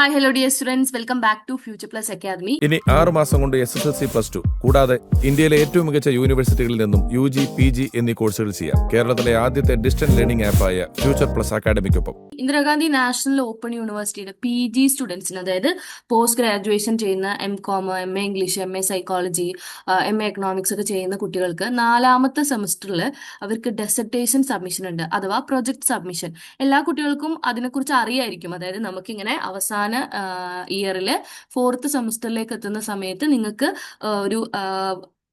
Hi hello dear students welcome back to future plus academy ഇനി ആറ് മാസം കൊണ്ട് S S L C plus two കൂടാതെ ഇന്ത്യയിലെ ഏറ്റവും മികച്ച യൂണിവേഴ്സിറ്റികളിൽ നിന്നും യു ജി പി ജി എന്നീ കോഴ്സുകൾ ചെയ്യാം. കേരളത്തിലെ ആദ്യത്തെ ഡിസ്റ്റന്റ് ലേണിംഗ് ആപ്പായ ഫ്യൂച്ചർ പ്ലസ് അക്കാദമിക്കൊപ്പം ഇന്ദിരാഗാന്ധി നാഷണൽ ഓപ്പൺ യൂണിവേഴ്സിറ്റിയുടെ പി ജി സ്റ്റുഡൻസിന് അതായത് പോസ്റ്റ് ഗ്രാജുവേഷൻ ചെയ്യുന്ന M com M A English M A psychology M A economics ഒക്കെ ചെയ്യുന്ന കുട്ടികൾക്ക് നാലാമത്തെ സെമസ്റ്ററിൽ അവർക്ക് ഡെസർട്ടേഷൻ സബ്മിഷൻ ഉണ്ട് അഥവാ പ്രൊജക്ട് സബ്മിഷൻ എല്ലാ കുട്ടികൾക്കും അതിനെക്കുറിച്ച് അറിയായിരിക്കും. അതായത് നമുക്കിങ്ങനെ അവസാന ഇയറിൽ ഫോർത്ത് സെമസ്റ്ററിലേക്ക് എത്തുന്ന സമയത്ത് നിങ്ങൾക്ക് ഒരു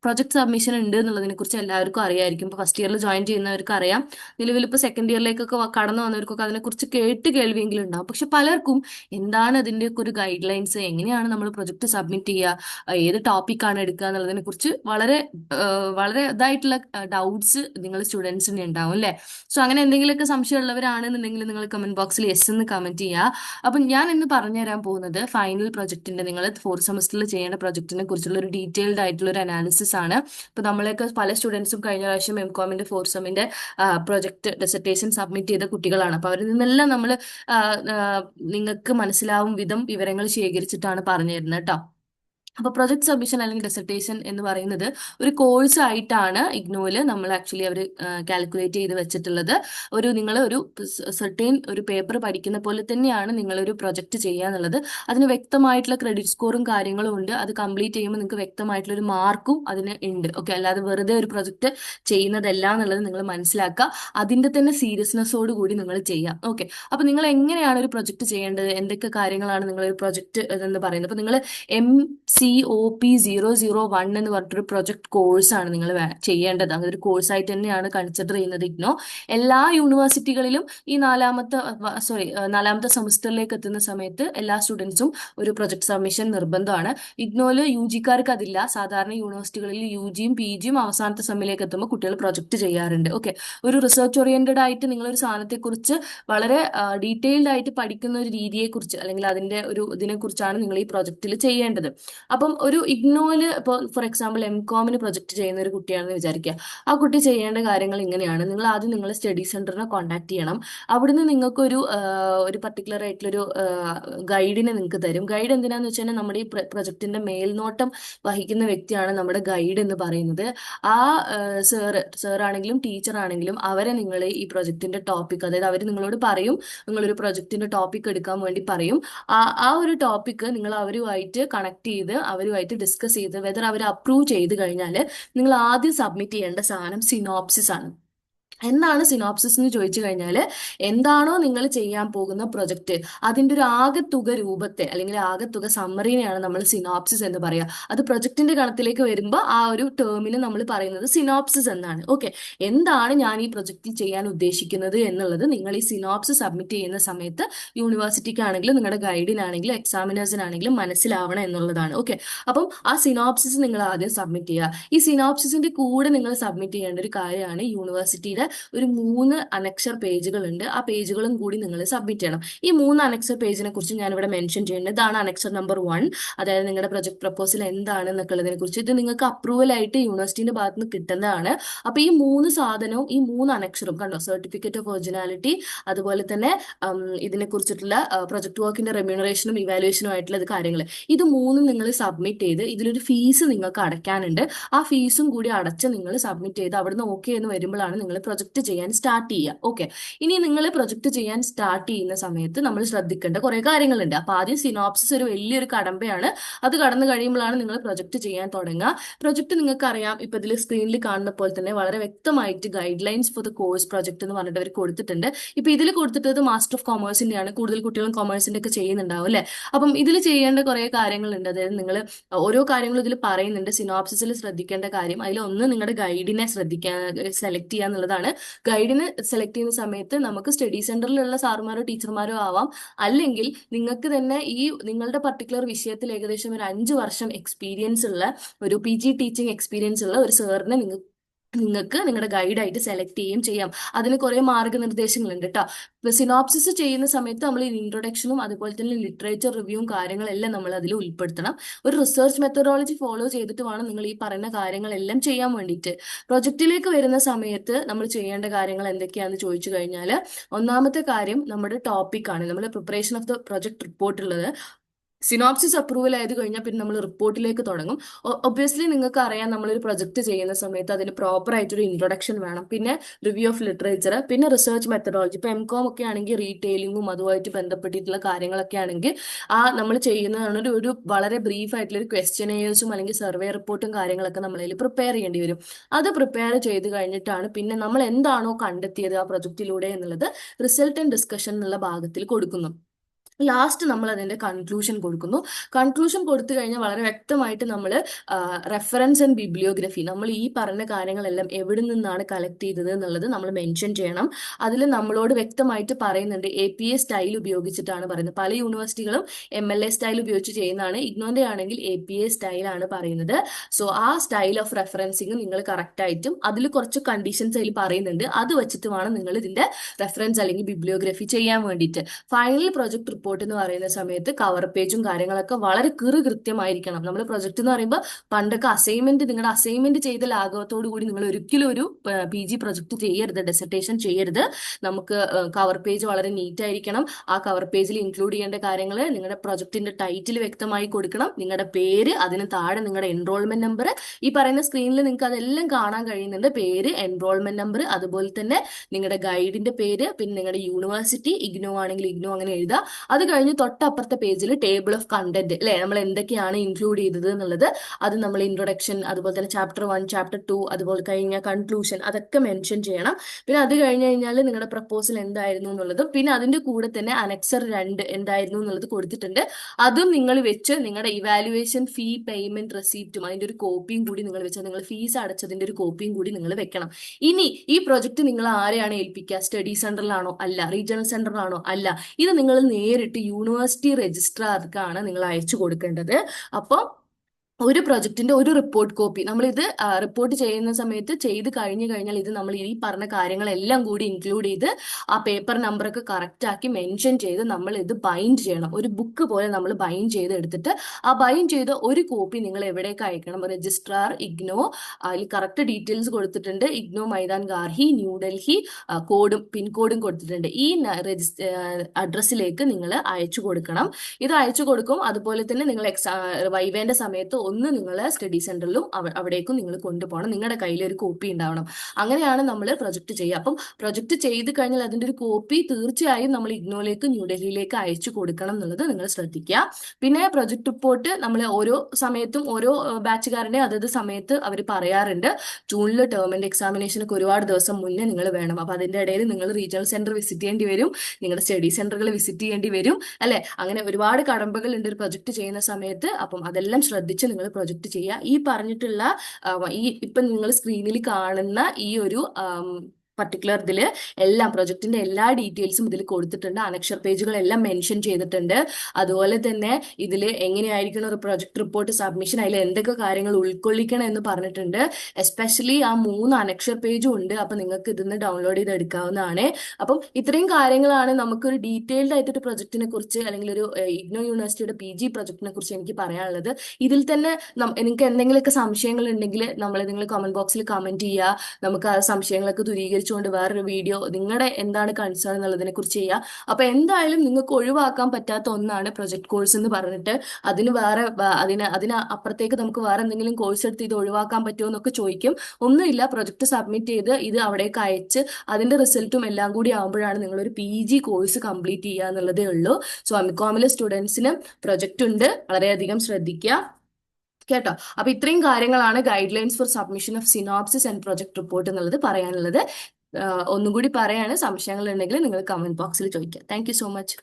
പ്രൊജക്ട് സബ്മിഷൻ ഉണ്ട് എന്നുള്ളതിനെ കുറിച്ച് എല്ലാവർക്കും അറിയായിരിക്കും. ഇപ്പോൾ ഫസ്റ്റ് ഇയറിൽ ജോയിൻ ചെയ്യുന്നവർക്ക് അറിയാം. നിലവിൽ ഇപ്പോൾ സെക്കൻഡ് ഇയറിലേക്കൊക്കെ കടന്നു വന്നവർക്കൊക്കെ അതിനെക്കുറിച്ച് കേട്ട് കേൾവിയെങ്കിലും ഉണ്ടാവും. പക്ഷെ പലർക്കും എന്താണ് അതിന്റെയൊക്കെ ഒരു ഗൈഡ് ലൈൻസ് എങ്ങനെയാണ് നമ്മൾ പ്രൊജക്ട് സബ്മിറ്റ് ചെയ്യുക? ഏത് ഏത് ടോപ്പിക്കാണ് എടുക്കുക എന്നുള്ളതിനെ കുറിച്ച് വളരെ വളരെ ഇതായിട്ടുള്ള ഡൗട്ട്സ് നിങ്ങൾ സ്റ്റുഡൻസിന് ഉണ്ടാവും അല്ലേ? സോ അങ്ങനെ എന്തെങ്കിലുമൊക്കെ സംശയമുള്ളവരാണെന്നുണ്ടെങ്കിൽ നിങ്ങൾ കമന്റ് ബോക്സിൽ എസ് എന്ന് കമന്റ് ചെയ്യുക. അപ്പം ഞാൻ ഇന്ന് പറഞ്ഞു തരാൻ പോകുന്നത് ഫൈനൽ പ്രൊജക്ടിന്റെ നിങ്ങൾ ഫോർത്ത് സെമസ്റ്ററിൽ ചെയ്യേണ്ട പ്രൊജക്ടിനെ കുറിച്ചുള്ള ഒരു ഡീറ്റെയിൽഡ് ആയിട്ടുള്ള ഒരു അനാലിസിസ് ആണ്. ഇപ്പൊ നമ്മളെയൊക്കെ പല സ്റ്റുഡൻസും കഴിഞ്ഞ പ്രാവശ്യം എം കോമിന്റെ ഫോർത്ത് സെമ്മിന്റെ പ്രൊജക്ട് ഡെസർട്ടേഷൻ സബ്മിറ്റ് ചെയ്ത കുട്ടികളാണ്. അപ്പൊ അവരിൽ നിന്നെല്ലാം നമ്മൾ നിങ്ങൾക്ക് മനസ്സിലാവും വിധം വിവരങ്ങൾ ശേഖരിച്ചിട്ടാണ് പറഞ്ഞു തരുന്നത് കേട്ടോ. അപ്പോൾ പ്രൊജക്ട് സബ്മിഷൻ അല്ലെങ്കിൽ ഡെസർട്ടേഷൻ എന്ന് പറയുന്നത് ഒരു കോഴ്സ് ആയിട്ടാണ് ഇഗ്നോയിൽ നമ്മൾ ആക്ച്വലി അവർ കാൽക്കുലേറ്റ് ചെയ്ത് വെച്ചിട്ടുള്ളത്. ഒരു നിങ്ങൾ ഒരു സെർട്ടൈൻ ഒരു പേപ്പർ പഠിക്കുന്ന പോലെ തന്നെയാണ് നിങ്ങളൊരു പ്രൊജക്ട് ചെയ്യാന്നുള്ളത്. അതിന് വ്യക്തമായിട്ടുള്ള ക്രെഡിറ്റ് സ്കോറും കാര്യങ്ങളും ഉണ്ട്. അത് കംപ്ലീറ്റ് ചെയ്യുമ്പോൾ നിങ്ങൾക്ക് വ്യക്തമായിട്ടുള്ള ഒരു മാർക്കും അതിന് ഉണ്ട്. ഓക്കെ അല്ലാതെ വെറുതെ ഒരു പ്രൊജക്ട് ചെയ്യുന്നതല്ല എന്നുള്ളത് നിങ്ങൾ മനസ്സിലാക്കുക. അതിന്റെ തന്നെ സീരിയസ്നെസ്സോട് കൂടി നിങ്ങൾ ചെയ്യാം ഓക്കെ അപ്പോൾ നിങ്ങൾ എങ്ങനെയാണ് ഒരു പ്രൊജക്ട് ചെയ്യേണ്ടത്? എന്തൊക്കെ കാര്യങ്ങളാണ് നിങ്ങൾ ഒരു പ്രൊജക്ട് എന്ന് പറയുന്നത്? അപ്പോൾ നിങ്ങൾ M C O P zero zero one എന്ന് പറഞ്ഞിട്ടൊരു പ്രൊജക്ട് കോഴ്സാണ് നിങ്ങൾ ചെയ്യേണ്ടത്. അങ്ങനെ അതൊരു കോഴ്സായിട്ട് തന്നെയാണ് കൺസിഡർ ചെയ്യുന്നത് ഇഗ്നോ. എല്ലാ യൂണിവേഴ്സിറ്റികളിലും ഈ നാലാമത്തെ സോറി നാലാമത്തെ സെമിസ്റ്ററിലേക്ക് എത്തുന്ന സമയത്ത് എല്ലാ സ്റ്റുഡൻസും ഒരു പ്രൊജക്ട് സബ്മിഷൻ നിർബന്ധമാണ്. ഇഗ്നോയിൽ യു ജിക്കാർക്ക് അതില്ല. സാധാരണ യൂണിവേഴ്സിറ്റികളിൽ യു ജിയും പി ജിയും അവസാനത്തെ സെമ്മിലേക്ക് എത്തുമ്പോൾ കുട്ടികൾ പ്രൊജക്ട് ചെയ്യാറുണ്ട്. ഓക്കെ ഒരു റിസർച്ച് ഓറിയന്റഡ് ആയിട്ട് നിങ്ങളൊരു സാധനത്തെക്കുറിച്ച് വളരെ ഡീറ്റെയിൽഡ് ആയിട്ട് പഠിക്കുന്ന ഒരു രീതിയെക്കുറിച്ച് അല്ലെങ്കിൽ അതിന്റെ ഒരു ഇതിനെക്കുറിച്ചാണ് നിങ്ങൾ ഈ പ്രൊജക്റ്റിൽ ചെയ്യേണ്ടത്. അപ്പം ഒരു ഇഗ്നോയിൽ ഇപ്പോൾ ഫോർ എക്സാമ്പിൾ എം കോമിന് പ്രൊജക്ട് ചെയ്യുന്ന ഒരു കുട്ടിയാണെന്ന് വിചാരിക്കുക. ആ കുട്ടി ചെയ്യേണ്ട കാര്യങ്ങൾ ഇങ്ങനെയാണ്. നിങ്ങൾ ആദ്യം നിങ്ങൾ സ്റ്റഡി സെന്ററിനെ കോൺടാക്ട് ചെയ്യണം. അവിടുന്ന് നിങ്ങൾക്കൊരു ഒരു പർട്ടിക്കുലർ ആയിട്ടുള്ളൊരു ഗൈഡിനെ നിങ്ങൾക്ക് തരും. ഗൈഡ് എന്തിനാന്ന് വെച്ചാൽ നമ്മുടെ ഈ പ്രൊജക്ടിന്റെ മേൽനോട്ടം വഹിക്കുന്ന വ്യക്തിയാണ് നമ്മുടെ ഗൈഡ് എന്ന് പറയുന്നത്. ആ സാറ് സാർ ആണെങ്കിലും ടീച്ചർ ആണെങ്കിലും അവരെ നിങ്ങൾ ഈ പ്രൊജക്ടിന്റെ ടോപ്പിക് അതായത് അവർ നിങ്ങളോട് പറയും. നിങ്ങളൊരു പ്രൊജക്ടിന്റെ ടോപ്പിക് എടുക്കാൻ വേണ്ടി പറയും. ആ ഒരു ടോപ്പിക് നിങ്ങൾ അവരുമായിട്ട് കണക്ട് ചെയ്ത് അവരുമായിട്ട് ഡിസ്കസ് ചെയ്ത് വെതർ അവർ അപ്രൂവ് ചെയ്ത് കഴിഞ്ഞാൽ നിങ്ങൾ ആദ്യം സബ്മിറ്റ് ചെയ്യേണ്ട സാധനം സിനോപ്സിസ് ആണ്. എന്താണ് സിനോപ്സിസ് എന്ന് ചോദിച്ചു കഴിഞ്ഞാൽ എന്താണോ നിങ്ങൾ ചെയ്യാൻ പോകുന്ന പ്രൊജക്റ്റ് അതിന്റെ ഒരു ആകെത്തുക രൂപത്തെ അല്ലെങ്കിൽ ആകെത്തുക സമ്മറിനെയാണ് നമ്മൾ സിനോപ്സിസ് എന്ന് പറയുക അത് പ്രൊജക്ടിന്റെ കണത്തിലേക്ക് വരുമ്പോൾ ആ ഒരു ടേമിന് നമ്മൾ പറയുന്നത് സിനോപ്സിസ് എന്നാണ്. ഓക്കെ. എന്താണ് ഞാൻ ഈ പ്രൊജക്റ്റിൽ ചെയ്യാൻ ഉദ്ദേശിക്കുന്നത് എന്നുള്ളത് നിങ്ങൾ ഈ സിനോപ്സിസ് സബ്മിറ്റ് ചെയ്യുന്ന സമയത്ത് യൂണിവേഴ്സിറ്റിക്കാണെങ്കിലും നിങ്ങളുടെ ഗൈഡിനാണെങ്കിലും എക്സാമിനേഴ്സിനാണെങ്കിലും മനസ്സിലാവണം എന്നുള്ളതാണ്. ഓക്കെ. അപ്പം ആ സിനോപ്സിസ് നിങ്ങൾ ആദ്യം സബ്മിറ്റ് ചെയ്യുക. ഈ സിനോപ്സിസിന്റെ കൂടെ നിങ്ങൾ സബ്മിറ്റ് ചെയ്യേണ്ട ഒരു കാര്യമാണ് യൂണിവേഴ്സിറ്റിയുടെ ഒരു മൂന്ന് അനക്ഷർ പേജുകൾ ഉണ്ട് ആ പേജുകളും കൂടി നിങ്ങൾ സബ്മിറ്റ് ചെയ്യണം. ഈ മൂന്ന് അനക്ഷർ പേജിനെ കുറിച്ച് ഞാൻ ഇവിടെ മെൻഷൻ ചെയ്യുന്നത് ഇതാണ് അനക്ഷർ നമ്പർ വൺ അതായത് നിങ്ങളുടെ പ്രൊജക്ട് പ്രപ്പോസൽ എന്താണ് എന്നൊക്കെയുള്ളതിനെ കുറിച്ച്. ഇത് നിങ്ങൾക്ക് അപ്രൂവൽ ആയിട്ട് യൂണിവേഴ്സിറ്റിന്റെ ഭാഗത്ത് നിന്ന് കിട്ടുന്നതാണ്. അപ്പൊ ഈ മൂന്ന് സാധനവും ഈ മൂന്ന് അനക്ഷറും കണ്ടോ? സർട്ടിഫിക്കറ്റ് ഓഫ് ഒറിജിനാലിറ്റി അതുപോലെ തന്നെ ഇതിനെ കുറിച്ചിട്ടുള്ള പ്രൊജക്ട് വർക്കിന്റെ റെമ്യൂണറേഷനും ഇവാലുവേഷനും ആയിട്ടുള്ള കാര്യങ്ങൾ ഇത് മൂന്നും നിങ്ങൾ സബ്മിറ്റ് ചെയ്ത് ഇതിലൊരു ഫീസ് നിങ്ങൾക്ക് അടയ്ക്കാനുണ്ട്. ആ ഫീസും കൂടി അടച്ച് നിങ്ങൾ സബ്മിറ്റ് ചെയ്ത് അവിടുന്ന് ഓക്കെ എന്ന് വരുമ്പോഴാണ് നിങ്ങൾ പ്രൊജക്ട് ചെയ്യാൻ സ്റ്റാർട്ട് ചെയ്യുക ഓക്കെ ഇനി നിങ്ങൾ പ്രൊജക്ട് ചെയ്യാൻ സ്റ്റാർട്ട് ചെയ്യുന്ന സമയത്ത് നമ്മൾ ശ്രദ്ധിക്കേണ്ട കുറെ കാര്യങ്ങളുണ്ട്. അപ്പൊ ആദ്യം സിനോപ്സിസ് ഒരു വലിയൊരു കടമ്പയാണ്. അത് കടന്നു കഴിയുമ്പോഴാണ് നിങ്ങൾ പ്രൊജക്ട് ചെയ്യാൻ തുടങ്ങുക. പ്രൊജക്ട് നിങ്ങൾക്ക് അറിയാം ഇപ്പൊ ഇതിൽ സ്ക്രീനിൽ കാണുന്ന പോലെ തന്നെ വളരെ വ്യക്തമായിട്ട് guidelines for the course project എന്ന് പറഞ്ഞിട്ട് അവർ കൊടുത്തിട്ടുണ്ട്. ഇപ്പൊ ഇതിൽ കൊടുത്തിട്ടത് മാസ്റ്റർ ഓഫ് കൊമേഴ്സിന്റെയാണ് കൂടുതൽ കുട്ടികളും കോമേഴ്സിന്റെ ഒക്കെ ചെയ്യുന്നുണ്ടാവും അല്ലെ? അപ്പം ഇതിൽ ചെയ്യേണ്ട കുറെ കാര്യങ്ങളുണ്ട്. അതായത് നിങ്ങൾ ഓരോ കാര്യങ്ങളും ഇതിൽ പറയുന്നുണ്ട്. സിനോപ്സിസിൽ ശ്രദ്ധിക്കേണ്ട കാര്യം. അതിൽ ഒന്ന് നിങ്ങളുടെ ഗൈഡിനെ ശ്രദ്ധിക്കാൻ സെലക്ട് ചെയ്യുക എന്നുള്ളതാണ്. ഗൈഡിനെ സെലക്ട് ചെയ്യുന്ന സമയത്ത് നമുക്ക് സ്റ്റഡി സെന്ററിലുള്ള സാറുമാരോ ടീച്ചർമാരോ ആവാം. അല്ലെങ്കിൽ നിങ്ങൾക്ക് തന്നെ ഈ നിങ്ങളുടെ പർട്ടിക്കുലർ വിഷയത്തിൽ ഏകദേശം ഒരു അഞ്ച് വർഷം എക്സ്പീരിയൻസ് ഉള്ള ഒരു പി ജി ടീച്ചിങ് എക്സ്പീരിയൻസ് ഉള്ള ഒരു സാറിനെ നിങ്ങൾ നിങ്ങൾക്ക് നിങ്ങളുടെ ഗൈഡായിട്ട് സെലക്ട് ചെയ്യുകയും ചെയ്യാം. അതിന് കുറേ മാർഗനിർദ്ദേശങ്ങളുണ്ട് കേട്ടോ ഇപ്പൊ സിനോപ്സിസ് ചെയ്യുന്ന സമയത്ത് നമ്മൾ ഇൻട്രൊഡക്ഷനും അതുപോലെ തന്നെ ലിറ്ററേച്ചർ റിവ്യൂവും കാര്യങ്ങളെല്ലാം നമ്മൾ അതിൽ ഉൾപ്പെടുത്തണം. ഒരു റിസർച്ച് മെത്തഡോളജി ഫോളോ ചെയ്തിട്ട് വേണം നിങ്ങൾ ഈ പറയുന്ന കാര്യങ്ങളെല്ലാം ചെയ്യാൻ വേണ്ടിയിട്ട്. പ്രൊജക്റ്റിലേക്ക് വരുന്ന സമയത്ത് നമ്മൾ ചെയ്യേണ്ട കാര്യങ്ങൾ എന്തൊക്കെയാണെന്ന് ചോദിച്ചു കഴിഞ്ഞാൽ ഒന്നാമത്തെ കാര്യം നമ്മുടെ ടോപ്പിക്കാണ് നമ്മുടെ preparation of the project report ഉള്ളത്. സിനോപ്സിസ് അപ്രൂവൽ ആയത് കഴിഞ്ഞാൽ പിന്നെ നമ്മൾ റിപ്പോർട്ടിലേക്ക് തുടങ്ങും. ഒബ്വിയസ്ലി നിങ്ങൾക്ക് അറിയാം നമ്മളൊരു പ്രൊജക്ട് ചെയ്യുന്ന സമയത്ത് അതിന് പ്രോപ്പർ ആയിട്ടൊരു ഇൻട്രൊഡക്ഷൻ വേണം. പിന്നെ റിവ്യൂ ഓഫ് ലിറ്ററേച്ചർ പിന്നെ റിസർച്ച് മെത്തഡോളജി ഇപ്പൊ എം കോം ഒക്കെ ആണെങ്കിൽ റീറ്റെയിലിംഗും അതുമായിട്ട് ബന്ധപ്പെട്ടിട്ടുള്ള കാര്യങ്ങളൊക്കെ ആണെങ്കിൽ ആ നമ്മൾ ചെയ്യുന്നതാണ് ഒരു ഒരു വളരെ ബ്രീഫ് ആയിട്ടുള്ള ഒരു ക്വസ്റ്റ്യനേഴ്സും അല്ലെങ്കിൽ സർവേ റിപ്പോർട്ടും കാര്യങ്ങളൊക്കെ നമ്മളതിൽ പ്രിപ്പയർ ചെയ്യേണ്ടി വരും. അത് പ്രിപ്പയർ ചെയ്ത് കഴിഞ്ഞിട്ടാണ് പിന്നെ നമ്മൾ എന്താണോ കണ്ടെത്തിയത് ആ പ്രൊജക്റ്റിലൂടെ എന്നുള്ളത് റിസൾട്ട് ആൻഡ് ഡിസ്കഷൻ എന്നുള്ള ഭാഗത്തിൽ കൊടുക്കുന്നു ലാസ്റ്റ് നമ്മൾ അതിന്റെ കൺക്ലൂഷൻ കൊടുക്കുന്നു. കൺക്ലൂഷൻ കൊടുത്തു കഴിഞ്ഞാൽ വളരെ വ്യക്തമായിട്ട് നമ്മൾ റെഫറൻസ് ആൻഡ് ബിബ്ലിയോഗ്രഫി നമ്മൾ ഈ പറഞ്ഞ കാര്യങ്ങളെല്ലാം എവിടെ നിന്നാണ് കളക്ട് ചെയ്തത് എന്നുള്ളത് നമ്മൾ മെൻഷൻ ചെയ്യണം. അതിൽ നമ്മളോട് വ്യക്തമായിട്ട് പറയുന്നുണ്ട് എ പി എ സ്റ്റൈൽ ഉപയോഗിച്ചിട്ടാണ് പറയുന്നത്. പല യൂണിവേഴ്സിറ്റികളും എം എൽ എ സ്റ്റൈൽ ഉപയോഗിച്ച് ചെയ്യുന്നതാണ്. ഇഗ്നോന്റെ ആണെങ്കിൽ എ പി എ സ്റ്റൈലാണ് പറയുന്നത്. സോ ആ സ്റ്റൈൽ ഓഫ് റെഫറൻസിങ് നിങ്ങൾ കറക്റ്റ് ആയിട്ടും അതിൽ കുറച്ച് കണ്ടീഷൻസ് അതിൽ പറയുന്നുണ്ട്. അത് വെച്ചിട്ട് വേണം നിങ്ങൾ ഇതിന്റെ റെഫറൻസ് അല്ലെങ്കിൽ ബിബ്ലിയോഗ്രഫി ചെയ്യാൻ വേണ്ടിയിട്ട്. ഫൈനൽ പ്രൊജക്ട് റിപ്പോർട്ട് എന്ന് പറയുന്ന സമയത്ത് കവർ പേജും കാര്യങ്ങളൊക്കെ വളരെ കൃ കൃത്യമായിരിക്കണം. നമ്മൾ പ്രൊജക്ട് എന്ന് പറയുമ്പോൾ പണ്ടൊക്കെ അസൈൻമെന്റ് നിങ്ങളുടെ അസൈൻമെന്റ് ചെയ്ത ലാഘവത്തോടു കൂടി നിങ്ങൾ ഒരിക്കലും ഒരു പി ജി പ്രൊജക്ട് ചെയ്യരുത് ഡെസർട്ടേഷൻ ചെയ്യരുത്. നമുക്ക് കവർ പേജ് വളരെ നീറ്റ് ആയിരിക്കണം. ആ കവർ പേജിൽ ഇൻക്ലൂഡ് ചെയ്യേണ്ട കാര്യങ്ങൾ നിങ്ങളുടെ പ്രൊജക്ടിന്റെ ടൈറ്റിൽ വ്യക്തമായി കൊടുക്കണം. നിങ്ങളുടെ പേര് അതിന് താഴെ നിങ്ങളുടെ എൻറോൾമെന്റ് നമ്പർ ഈ പറയുന്ന സ്ക്രീനിൽ നിങ്ങൾക്ക് അതെല്ലാം കാണാൻ കഴിയുന്നുണ്ട്. പേര് എൻറോൾമെന്റ് നമ്പർ അതുപോലെ തന്നെ നിങ്ങളുടെ ഗൈഡിന്റെ പേര് പിന്നെ നിങ്ങളുടെ യൂണിവേഴ്സിറ്റി ഇഗ്നോ ആണെങ്കിൽ ഇഗ്നോ അങ്ങനെ എഴുതുക അത് കഴിഞ്ഞ് തൊട്ടപ്പുറത്തെ പേജിൽ ടേബിൾ ഓഫ് കണ്ടന്റ് അല്ലെ നമ്മൾ എന്തൊക്കെയാണ് ഇൻക്ലൂഡ് ചെയ്തത് എന്നുള്ളത്. അത് നമ്മൾ ഇൻട്രൊഡക്ഷൻ അതുപോലെ തന്നെ ചാപ്റ്റർ വൺ ചാപ്റ്റർ ടു അതുപോലെ കഴിഞ്ഞ കൺക്ലൂഷൻ അതൊക്കെ മെൻഷൻ ചെയ്യണം. പിന്നെ അത് കഴിഞ്ഞ് കഴിഞ്ഞാൽ നിങ്ങളുടെ പ്രപ്പോസൽ എന്തായിരുന്നു എന്നുള്ളതും. പിന്നെ അതിന്റെ കൂടെ തന്നെ അനക്സർ രണ്ട് എന്തായിരുന്നു എന്നുള്ളത് കൊടുത്തിട്ടുണ്ട്. അതും നിങ്ങൾ വെച്ച് നിങ്ങളുടെ ഇവാലുവേഷൻ ഫീ പേയ്മെന്റ് റെസീപ്റ്റും അതിന്റെ ഒരു കോപ്പിയും കൂടി നിങ്ങൾ വെച്ചാൽ നിങ്ങൾ ഫീസ് അടച്ചതിന്റെ ഒരു കോപ്പിയും കൂടി നിങ്ങൾ വെക്കണം. ഇനി ഈ പ്രൊജക്ട് നിങ്ങൾ ആരെയാണ് ഏൽപ്പിക്കുക സ്റ്റഡി സെന്ററിലാണോ അല്ല. റീജിയണൽ സെന്ററിലാണോ അല്ല. ഇത് നിങ്ങൾ നേരിട്ട് യൂണിവേഴ്സിറ്റി രജിസ്ട്രാർക്കാണ് നിങ്ങൾ അയച്ചു കൊടുക്കേണ്ടത്? അപ്പോൾ ഒരു പ്രൊജക്ടിന്റെ ഒരു റിപ്പോർട്ട് കോപ്പി. നമ്മൾ ഇത് റിപ്പോർട്ട് ചെയ്യുന്ന സമയത്ത് ചെയ്ത് കഴിഞ്ഞു കഴിഞ്ഞാൽ ഇത് നമ്മൾ ഈ പറഞ്ഞ കാര്യങ്ങളെല്ലാം കൂടി ഇൻക്ലൂഡ് ചെയ്ത് ആ പേപ്പർ നമ്പറൊക്കെ കറക്റ്റ് ആക്കി മെൻഷൻ ചെയ്ത് നമ്മൾ ഇത് ബൈൻഡ് ചെയ്യണം. ഒരു ബുക്ക് പോലെ നമ്മൾ ബൈൻഡ് ചെയ്ത് എടുത്തിട്ട് ആ ബൈൻഡ് ചെയ്ത ഒരു കോപ്പി നിങ്ങൾ എവിടേക്ക് അയക്കണം? രജിസ്ട്രാർ ഇഗ്നോ അതിൽ കറക്റ്റ് ഡീറ്റെയിൽസ് കൊടുത്തിട്ടുണ്ട്. ഇഗ്നോ മൈദാൻ ഗാർഹി ന്യൂഡൽഹി കോഡും പിൻകോഡും കൊടുത്തിട്ടുണ്ട്. ഈ അഡ്രസ്സിലേക്ക് നിങ്ങൾ അയച്ചു കൊടുക്കണം. ഇത് അയച്ചു കൊടുക്കും. അതുപോലെ തന്നെ നിങ്ങൾ എക്സാ വൈവേന്റെ സമയത്ത് ഒന്ന് നിങ്ങൾ സ്റ്റഡി സെന്ററിലും അവിടേക്കും നിങ്ങൾ കൊണ്ടുപോകണം. നിങ്ങളുടെ കയ്യിൽ ഒരു കോപ്പി ഉണ്ടാവണം. അങ്ങനെയാണ് നമ്മൾ പ്രൊജക്ട് ചെയ്യുക. അപ്പം പ്രൊജക്ട് ചെയ്ത് കഴിഞ്ഞാൽ അതിന്റെ ഒരു കോപ്പി തീർച്ചയായും നമ്മൾ ഇഗ്നോയിലേക്ക് ന്യൂഡൽഹിയിലേക്ക് അയച്ചു കൊടുക്കണം എന്നുള്ളത് നിങ്ങൾ ശ്രദ്ധിക്കുക. പിന്നെ പ്രൊജക്ട് റിപ്പോർട്ട് നമ്മൾ ഓരോ സമയത്തും ഓരോ ബാച്ചുകാരുടെ അതത് സമയത്ത് അവർ പറയാറുണ്ട്. ജൂണിൽ ടേമിന്റെ എക്സാമിനേഷനൊക്കെ ഒരുപാട് ദിവസം മുന്നേ നിങ്ങൾ വേണം. അപ്പൊ അതിന്റെ ഇടയിൽ നിങ്ങൾ റീജിയണൽ സെന്റർ വിസിറ്റ് ചെയ്യേണ്ടി വരും. നിങ്ങളുടെ സ്റ്റഡി സെന്ററുകൾ വിസിറ്റ് ചെയ്യേണ്ടി വരും. അല്ലെ? അങ്ങനെ ഒരുപാട് കടമ്പകൾ ഉണ്ട് ഒരു പ്രൊജക്ട് ചെയ്യുന്ന സമയത്ത്. അപ്പം അതെല്ലാം ശ്രദ്ധിച്ച് നിങ്ങൾ പ്രൊജക്ട് ചെയ്യുക. ഈ പറഞ്ഞിട്ടുള്ള ഈ ഇപ്പം നിങ്ങൾ സ്ക്രീനിൽ കാണുന്ന ഈ ഒരു പർട്ടിക്കുലർ ഇതിൽ എല്ലാം പ്രൊജക്ടിന്റെ എല്ലാ ഡീറ്റെയിൽസും ഇതിൽ കൊടുത്തിട്ടുണ്ട്. അനക്ഷർ പേജുകളെല്ലാം മെൻഷൻ ചെയ്തിട്ടുണ്ട്. അതുപോലെ തന്നെ ഇതിൽ എങ്ങനെയായിരിക്കണം ഒരു പ്രൊജക്ട് റിപ്പോർട്ട് സബ്മിഷൻ അതിൽ എന്തൊക്കെ കാര്യങ്ങൾ ഉൾക്കൊള്ളിക്കണം എന്ന് പറഞ്ഞിട്ടുണ്ട്. എസ്പെഷ്യലി ആ മൂന്ന് അനക്ഷർ പേജും ഉണ്ട്. അപ്പൊ നിങ്ങൾക്ക് ഇതിന്ന് ഡൗൺലോഡ് ചെയ്ത് എടുക്കാവുന്നതാണ് അപ്പം ഇത്രയും കാര്യങ്ങളാണ് നമുക്കൊരു ഡീറ്റെയിൽഡ് ആയിട്ട് ഒരു പ്രൊജക്ടിനെ കുറിച്ച് അല്ലെങ്കിൽ ഒരു ഇഗ്നോ യൂണിവേഴ്സിറ്റിയുടെ പി ജി പ്രൊജക്ടിനെ കുറിച്ച് എനിക്ക് പറയാനുള്ളത്. ഇതിൽ തന്നെ നിങ്ങൾക്ക് എന്തെങ്കിലുമൊക്കെ സംശയങ്ങൾ ഉണ്ടെങ്കിൽ നമ്മൾ നിങ്ങൾ കമന്റ് ബോക്സിൽ കമന്റ് ചെയ്യുക. നമുക്ക് ആ സംശയങ്ങളൊക്കെ ദൂരീകരിച്ച് വെച്ചുകൊണ്ട് വേറൊരു വീഡിയോ നിങ്ങളുടെ എന്താണ് കൺസേൺ എന്നുള്ളതിനെ കുറിച്ച് ചെയ്യുക അപ്പൊ എന്തായാലും നിങ്ങൾക്ക് ഒഴിവാക്കാൻ പറ്റാത്ത ഒന്നാണ് പ്രൊജക്ട് കോഴ്സ് എന്ന് പറഞ്ഞിട്ട് അതിന് വേറെ അതിന് അതിന് അപ്പുറത്തേക്ക് നമുക്ക് വേറെ എന്തെങ്കിലും കോഴ്സ് എടുത്ത് ഇത് ഒഴിവാക്കാൻ പറ്റുമോ എന്നൊക്കെ ചോദിക്കും. ഒന്നുമില്ല പ്രൊജക്ട് സബ്മിറ്റ് ചെയ്ത് ഇത് അവിടേക്ക് അയച്ച് അതിന്റെ റിസൾട്ടും എല്ലാം കൂടി ആകുമ്പോഴാണ് നിങ്ങളൊരു പി ജി കോഴ്സ് കംപ്ലീറ്റ് ചെയ്യുക എന്നുള്ളതേ ഉള്ളൂ. സോ അമിക്കോമിലെ സ്റ്റുഡൻസിന് പ്രൊജക്ട് ഉണ്ട്. വളരെയധികം ശ്രദ്ധിക്കുക കേട്ടോ? അപ്പൊ ഇത്രയും കാര്യങ്ങളാണ് guidelines for submission of synopsis and project report എന്നുള്ളത് പറയാനുള്ളത്. ഒന്നും കൂടി പറയാണ്. സംശയങ്ങൾ ഉണ്ടെങ്കിൽ നിങ്ങൾ കമന്റ് ബോക്സിൽ ചോദിക്കുക. Thank so much